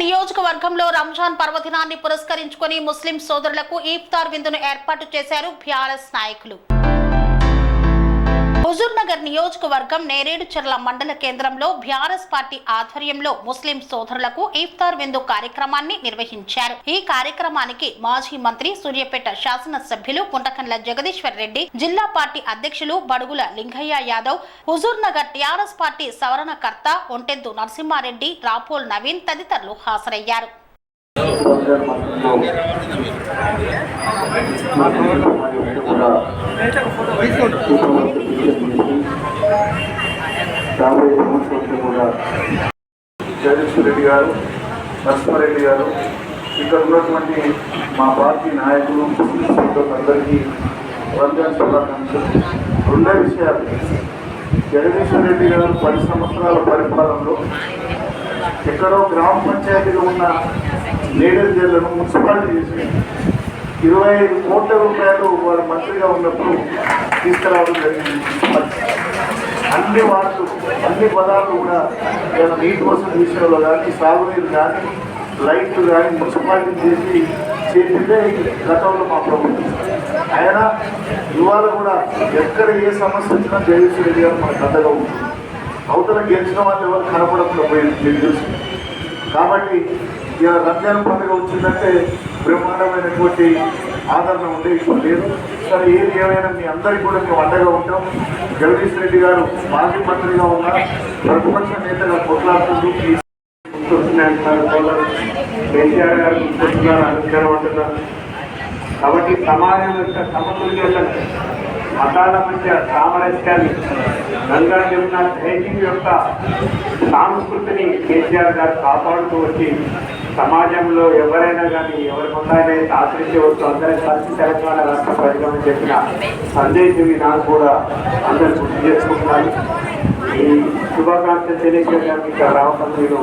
నియోజకవర్గంలో రంజాన్ పర్వదినాన్ని పురస్కరించుకుని ముస్లిం సోదరులకు ఈఫ్తార్ విందును ఏర్పాటు చేశారు బీఆర్ఎస్ నాయకులు. నియోజకవర్గం నేరేడుచర్ల మండల కేంద్రంలో బీఆర్ఎస్ పార్టీ ఆధ్వర్యంలో ముస్లిం సోదరులకు ఇఫ్తార్ విందు కార్యక్రమాన్ని నిర్వహించారు. ఈ కార్యక్రమానికి మాజీ మంత్రి సూర్యాపేట శాసనసభ్యులు కుంటకండ్ల జగదీశ్వర్ రెడ్డి జిల్లా పార్టీ అధ్యక్షులు బడుగుల లింగయ్య యాదవ్ హుజూర్ నగర్ టీఆర్ఎస్ పార్టీ సవరణకర్త ఒంటెద్దు నరసింహారెడ్డి రాపోల్ నవీన్ తదితరులు హాజరయ్యారు. యాభై సంవత్సరాలు కూడా జగదీశ్వర్ రెడ్డి గారు నరసింహారెడ్డి గారు ఇక్కడ ఉన్నటువంటి మా పార్టీ నాయకులు అందరికీ రంజాన్ శుభాకాంక్షలు. రెండే విషయాలు జగదీశ్వర్ రెడ్డి గారు పది సంవత్సరాల పరిపాలనలో ఎక్కడో గ్రామ పంచాయతీలో ఉన్న లేడర్ జైళ్ళను మున్సిపాలిటీ చేసి ఇరవై ఐదు కోట్ల రూపాయలు వారు మంత్రిగా ఉన్నప్పుడు తీసుకురావడం జరిగింది. అన్ని వార్డులు అన్ని పదాలు కూడా ఏదైనా నీటి వసతి విషయంలో కానీ సాగునీరు కానీ లైట్లు కానీ మున్సిపాలిటీ చేసి చేసిందే గతంలో మా ప్రభుత్వం. అయినా ఇవాళ కూడా ఎక్కడ ఏ సమస్య వచ్చినా జగదీశ్వర రెడ్డి గారు మనకు అండగా ఉంటుంది అవతల గెలిచిన వాళ్ళు ఎవరు కనపడకుండా పోయింది మీకు కాబట్టి ఇలా రంజాన్ పండుగ వచ్చిందంటే బ్రహ్మాండమైనటువంటి ఆదరణ ఉండే ఇప్పుడు లేదు. సరే ఏది ఏమైనా మీ అందరికీ కూడా మేము అండగా ఉంటాం. జగదీష్ రెడ్డి గారు మాజీ మంత్రిగా ఉన్న ప్రతిపక్ష నేతగా కొట్లాడుతుంది కేసీఆర్ గారు గుర్తున్నారు అనుగ్రహం అంటున్నారు. కాబట్టి సమాజం యొక్క సమతుల్యతను మతాల మధ్య సామరస్యాన్ని గంగా జమున ధైర్యం యొక్క సంస్కృతిని కేసీఆర్ గారు కాపాడుతూ వచ్చి సమాజంలో ఎవరైనా కానీ ఎవరి ముందైనా ఆశ్రయించవచ్చు అందరం కలిసి తెలంగాణ రాష్ట్ర ప్రజలను చెప్పిన సందేశం నాకు కూడా అందరూ గుర్తు చేసుకుంటున్నాను ఈ శుభాకాంక్షలు తెలియజేయడానికి ఇక్కడ రావటం నేను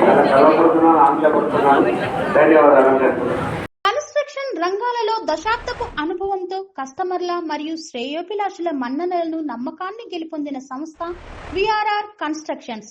చాలా గర్వపడుతున్నాను ఆనందపడుతున్నాను. ధన్యవాదాలు అందరికీ. కన్స్ట్రక్షన్ రంగాలలో దశాబ్దపు అనుభవంతో కస్టమర్ల మరియు శ్రేయోభిలాషుల మన్ననలను నమ్మకాన్ని గెలుపొందిన సంస్థ విఆర్ఆర్ కన్స్ట్రక్షన్స్.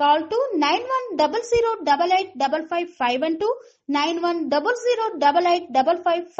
Call to 9100 88 55